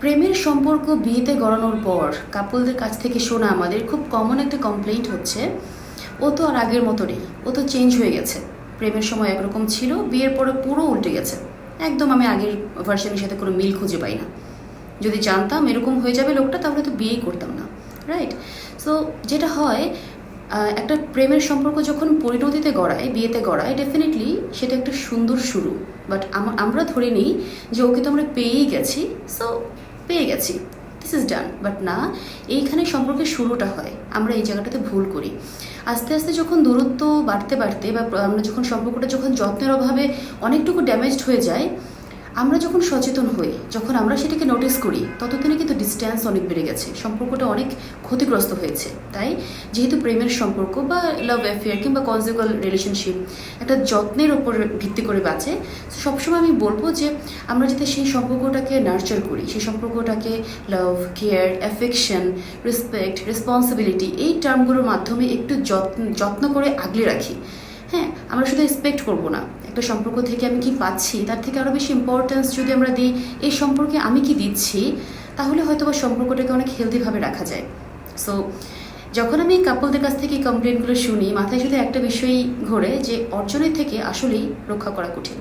প্রেমের সম্পর্ক বিয়েতে গড়ানোর পর কাপলদের কাছ থেকে শোনা আমাদের খুব কমন একটা কমপ্লেইন্ট হচ্ছে, ও তো আর আগের মতো নেই, ও তো চেঞ্জ হয়ে গেছে। প্রেমের সময় একরকম ছিল, বিয়ের পরে পুরো উল্টে গেছে। একদম আমি আগের ভার্সনের সাথে কোনো মিল খুঁজে পাই না। যদি জানতাম এরকম হয়ে যাবে লোকটা, তাহলে তো বিয়েই করতাম না রাইট সো যেটা হয় একটা প্রেমের সম্পর্ক যখন পরিণতিতে গড়ায়, বিয়েতে গড়ায় ডেফিনেটলি সেটা একটা সুন্দর শুরু। বাট আমরা ধরে নিই যে ওকে তো আমরা পেয়েই গেছি সো পেয়ে গেছি। দিস ইজ ডান বাট না, এইখানে সম্পর্কের শুরুটা হয়। আমরা এই জায়গাটাতে ভুল করি। আস্তে আস্তে যখন দূরত্ব বাড়তে বাড়তে বা আমরা যখন সম্পর্কটা যখন যত্নের অভাবে অনেকটুকু ড্যামেজড হয়ে যায় আমরা যখন সচেতন হই, যখন আমরা সেটাকে নোটিস করি, ততদিনে কিন্তু ডিস্ট্যান্স অনেক বেড়ে গেছে। সম্পর্কটা অনেক ক্ষতিগ্রস্ত হয়েছে। তাই যেহেতু প্রেমের সম্পর্ক বা লাভ অ্যাফেয়ার কিংবা কনজুগাল রিলেশনশিপ একটা যত্নের ওপর ভিত্তি করে বাঁচে, সবসময় আমি বলব যে আমরা যাতে সেই সম্পর্কটাকে নার্চার করি, সেই সম্পর্কটাকে love care affection respect responsibility এই টার্মগুলোর মাধ্যমে একটু যত্ন যত্ন করে আগলে রাখি। হ্যাঁ আমরা শুধু এক্সপেক্ট করব না। একটা সম্পর্ক থেকে আমি কি পাচ্ছি, তার থেকে আরও বেশি ইম্পর্টেন্স যদি আমরা দিই, এই সম্পর্কে আমি কি দিচ্ছি, তাহলে হয়তো বা সম্পর্কটাকে অনেক হেলদিভাবে রাখা যায়। সো যখন আমি কাপলদের কাছ থেকে কমপ্লেনগুলো শুনি, মাথায় শুধু একটা বিষয়ই ঘোরে যে অর্জনের থেকে আসলেই রক্ষা করা কঠিন।